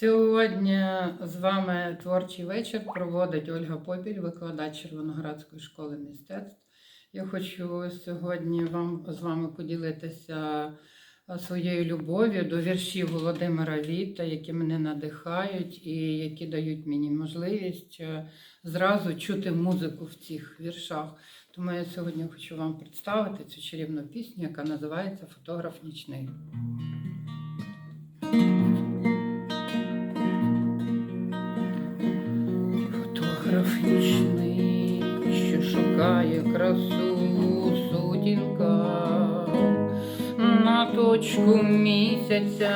Сьогодні з вами творчий вечір проводить Ольга Попіль, викладач Червоноградської школи мистецтв. Я хочу сьогодні вам з вами поділитися своєю любов'ю до віршів Володимира Віта, які мене надихають і які дають мені можливість е, зразу чути музику в цих віршах. Тому я сьогодні хочу вам представити цю чарівну пісню, яка називається Фотограф нічний. Фотограф нічний, що шукає красу сутінка на точку місяця,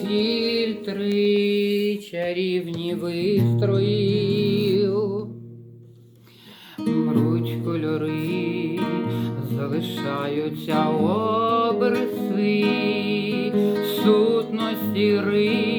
фільтри чарівні вистроїв, мруть кольори, залишаються обриси. Сутності риб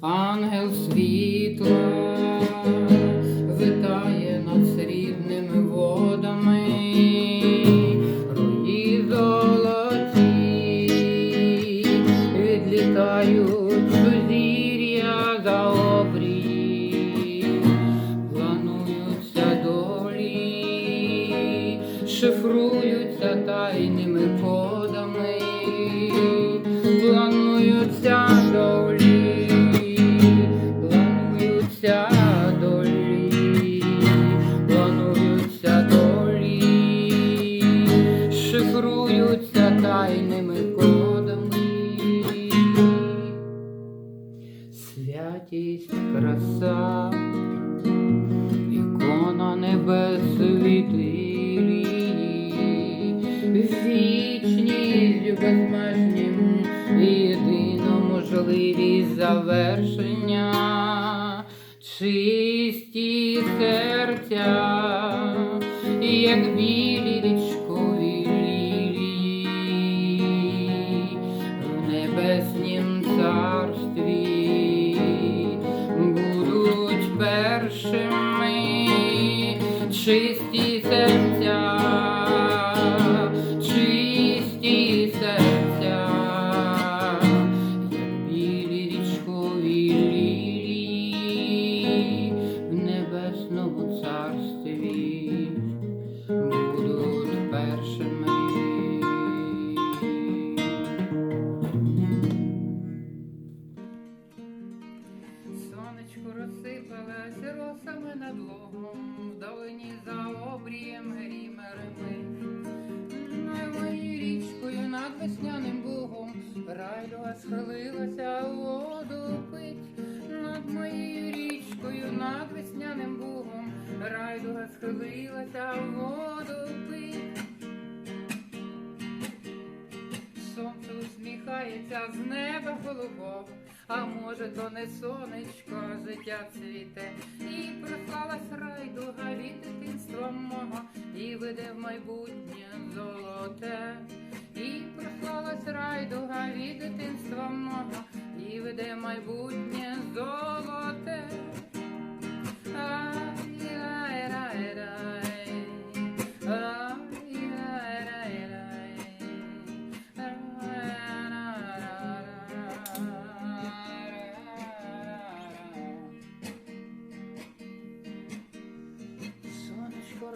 Ангел світла витає над срібними водами, рої золоті, відлітають сузір'я за обрії, плануються долі, шифруються завершення, чисті серця, як білі річкові лілії, в небеснім царстві будуть першими чисті Сонечко розсипалось росами над лугом, в долині за обрієм грімерами. На моїй річкою над весняним бугом райдуга схилилася воду пить. Над моєю річкою над весняним бугом райдуга схилилася воду пить. Усміхається з неба голубого, а може, то не сонечко, життя цвіте, і прослалась райдуга від дитинства мого, і веде в майбутнє золоте, і прослалась райдуга від дитинства мого, і веде в майбутнє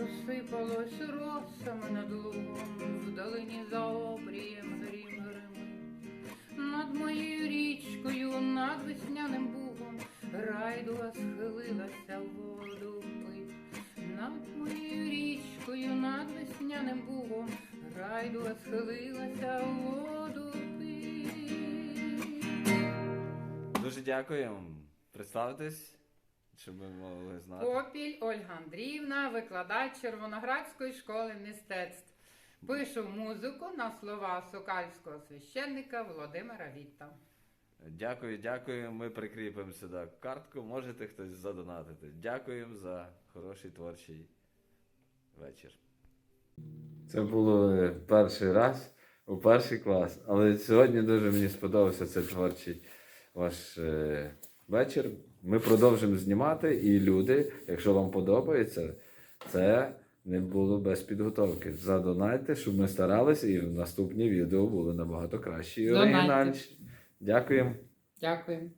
розсипалось росами над лугом, в долині за обрієм грім гримить. Над моєю річкою, над весняним бугом, райдуга схилилася в воду пить. Над моєю річкою, над весняним бугом, райдуга схилилася в воду пить. Дуже дякую. Представитись, щоб ви могли знати. Попіль Ольга Андріївна, викладач Червоноградської школи мистецтв. Пишу музику на слова сокальського священника Володимира Вітта. Дякую, дякую. Ми прикріпимо сюди картку. Можете хтось задонатити. Дякуємо за хороший творчий вечір. Це було е, перший раз у перший клас. Але сьогодні дуже мені сподобався цей творчий ваш е, вечір. Ми продовжимо знімати, і люди, якщо вам подобається, це не було без підготовки. Задонайте, щоб ми старалися, і наступні відео були набагато кращі і Донайте. оригінальніші. Дякуємо. Дякую.